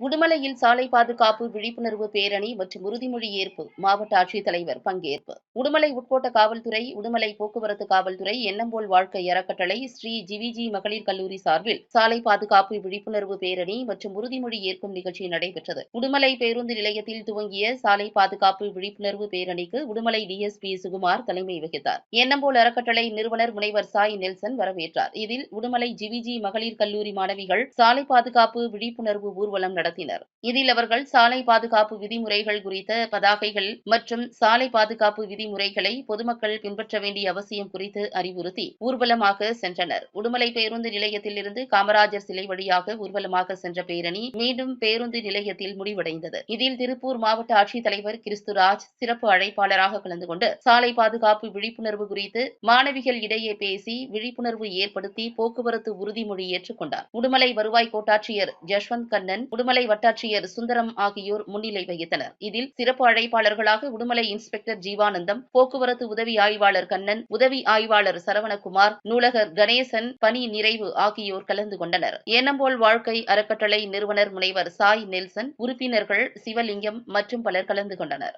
உடுமலையில் சாலை பாதுகாப்பு விழிப்புணர்வு பேரணி மற்றும் உறுதிமொழி ஏற்பு மாவட்ட ஆட்சித்தலைவர் பங்கேற்பு. உடுமலை உட்கோட்ட காவல்துறை உடுமலை போக்குவரத்து காவல்துறை எண்ணம்போல் வாழ்க்கை அறக்கட்டளை ஸ்ரீ ஜிவிஜி மகளிர் கல்லூரி சார்பில் சாலை பாதுகாப்பு விழிப்புணர்வு பேரணி மற்றும் உறுதிமொழி ஏற்கும் நிகழ்ச்சி நடைபெற்றது. உடுமலை பேருந்து நிலையத்தில் துவங்கிய சாலை பாதுகாப்பு விழிப்புணர்வு பேரணிக்கு உடுமலை டிஎஸ்பி சுகுமார் தலைமை வகித்தார். எண்ணம்போல் அறக்கட்டளை நிறுவனர் முனைவர் சாய் நெல்சன் வரவேற்றார். இதில் உடுமலை ஜிவிஜி மகளிர் கல்லூரி மாணவிகள் சாலை பாதுகாப்பு விழிப்புணர்வு ஊர்வலம் நடத்தினர். இதில் அவர்கள் சாலை பாதுகாப்பு விதிமுறைகள் குறித்த பதாகைகள் மற்றும் சாலை பாதுகாப்பு விதிமுறைகளை பொதுமக்கள் பின்பற்ற வேண்டிய அவசியம் குறித்து அறிவுறுத்தி ஊர்வலமாக சென்றனர். உடுமலை பேருந்து நிலையத்தில் இருந்து காமராஜர் சிலை வழியாக ஊர்வலமாக சென்ற பேரணி மீண்டும் பேருந்து நிலையத்தில் முடிவடைந்தது. இதில் திருப்பூர் மாவட்ட ஆட்சித்தலைவர் கிறிஸ்துராஜ் சிறப்பு அழைப்பாளராக கலந்து கொண்டு சாலை பாதுகாப்பு விழிப்புணர்வு குறித்து மாணவிகள் இடையே பேசி விழிப்புணர்வு ஏற்படுத்தி போக்குவரத்து உறுதிமொழி ஏற்றுக்கொண்டார். உடுமலை வருவாய் கோட்டாட்சியர் ஜஷ்வந்த் கண்ணன் உடுமலை வட்டாட்சியர் சுந்தரம் ஆகியோர் முன்னிலை வகித்தனர். இதில் சிறப்பு அழைப்பாளர்களாக உடுமலை இன்ஸ்பெக்டர் ஜீவானந்தம் போக்குவரத்து உதவி ஆய்வாளர் கண்ணன் உதவி ஆய்வாளர் சரவணகுமார் நூலகர் கணேசன் பணி நிறைவு ஆகியோர் கலந்து கொண்டனர். ஏனம்போல் வாழ்க்கை அறக்கட்டளை நிறுவனர் முனைவர் சாய் நெல்சன் உறுப்பினர்கள் சிவலிங்கம் மற்றும் பலர் கலந்து கொண்டனர்.